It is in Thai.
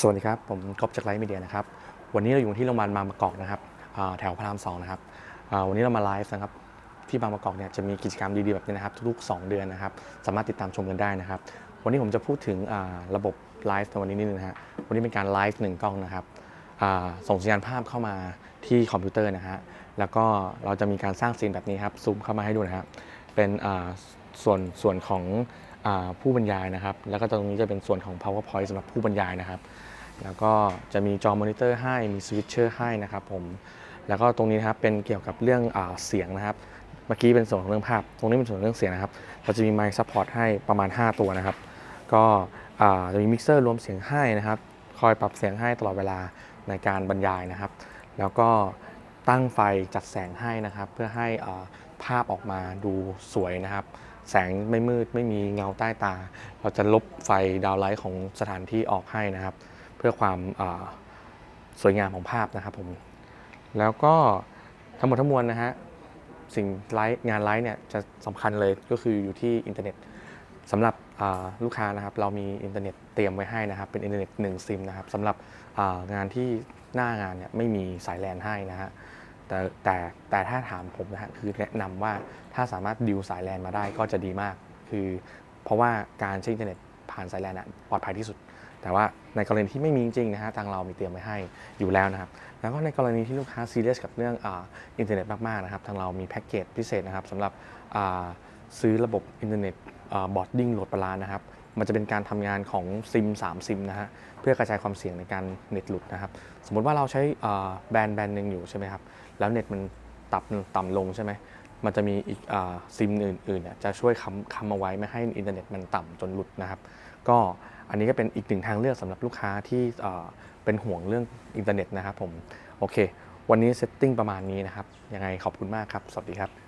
สวัสดีครับ ผมกอบจากไลฟ์มีเดียนะครับ วันนี้เราอยู่ที่โรงพยาบาลบางประกอบนะครับแถวพระรามสองนะครับวันนี้เรามาไลฟ์นะครับที่บางประกอบเนี่ยจะมีกิจกรรมดีๆแบบนี้นะครับทุกๆ 2 เดือนนะครับ สามารถติดตามชมกันได้นะครับ วันนี้ผมจะพูดถึงระบบไลฟ์ในวันนี้นิดนึงนะฮะวันนี้เป็นการไลฟ์หนึ่งกล้องนะครับส่งสัญญาณภาพเข้ามาที่คอมพิวเตอร์นะฮะแล้วก็เราจะมีการสร้างซีนแบบนี้ครับซูมเข้ามาให้ดูนะฮะเป็นส่วนส่วนของ ผู้บรรยายนะครับ แล้วก็ตรงนี้จะเป็นส่วนของ powerpoint สำหรับผู้บรรยายนะครับ แล้วก็จะมีจอมอนิเตอร์ให้มีสวิตเชอร์ให้นะครับผมแล้วก็ตรงนี้นะครับเป็นเกี่ยวกับเรื่องอเสียงนะครับ เมื่อกี้เป็นส่วนของเรื่องภาพ ตรงนี้เป็นส่วนเรื่องเสียงนะครับ เราจะมีไมค์ซัพพอร์ตให้ประมาณ 5 ตัวนะครับ ก็จะมีมิกเซอร์รวมเสียงให้นะครับ คอยปรับเสียงให้ตลอดเวลาในการบรรยายนะครับ แล้วก็ตั้งไฟจัดแสงให้นะครับ เพื่อให้ภาพออกมาดูสวยนะครับ แสงไม่มืดไม่มีเงาใต้ตา เราจะลบไฟดาวไลท์ของสถานที่ออกให้นะครับ เพื่อความาสวยงามของภาพนะครับผมแล้วก็ทั้งหมดทั้งมวลนะฮะสิ่งไลฟ์งานไลฟ์เนี่ยจะสำคัญเลยก็คืออยู่ที่อินเทอร์เน็ตสำหรับลูกค้านะครับเรามีอินเทอร์เน็ตเตรียมไว้ให้นะครับ เป็นอินเทอร์เน็ต1ซิมนะครับสำหรับางานที่หน้างานเนี่ยไม่มีสายแลนให้นะฮะ แต่แต่แต่ถ้าถามผมนะฮะคือแนะนำว่าถ้าสามารถดิวสายแลนมาได้ก็จะดีมาก คือเพราะว่าการใช้อินเทอร์เน็ตผ่านสายแลนอะปลอดภัยที่สุด แต่ว่าในกรณีที่ไม่มีจริงนะฮะทางเรามีเตรียมไว้ให้อยู่แล้วนะครับ แล้วก็ในกรณีที่ลูกค้าซีเรียสกับเรื่องอ,อินเทอร์เน็ตมากๆนะครับทางเรามีแพ็กเกจพิเศษนะครับสำหรับซื้อระบบอินเทอร์เน็ต บอร์ดดิ้งโหลดปลานะครับ มันจะเป็นการทำงานของซิม3ซิมนะฮะเพื่อกระจายความเสี่ยงในการเน็ตหลุดนะครับ สมมุติว่าเราใช้แบรนด์แบรนด์หนึ่งอยู่ใช่ไหมครับ แล้วเน็ตมันต่ำต่ำลงใช่ไหมมันจะมีอีกซิมอื่นๆเนี่ยจะช่วยค้ำค้ำเอาไว้ไม่ให้อินเทอร์เน็ตมันต่ำจนหลุดนะครับ ก็อันนี้ก็เป็นอีกหนึ่งทางเลือกสำหรับลูกค้าที่เป็นห่วงเรื่องอินเทอร์เน็ตนะครับผม โอเค วันนี้เซตติ้งประมาณนี้นะครับ ยังไงขอบคุณมากครับ สวัสดีครับ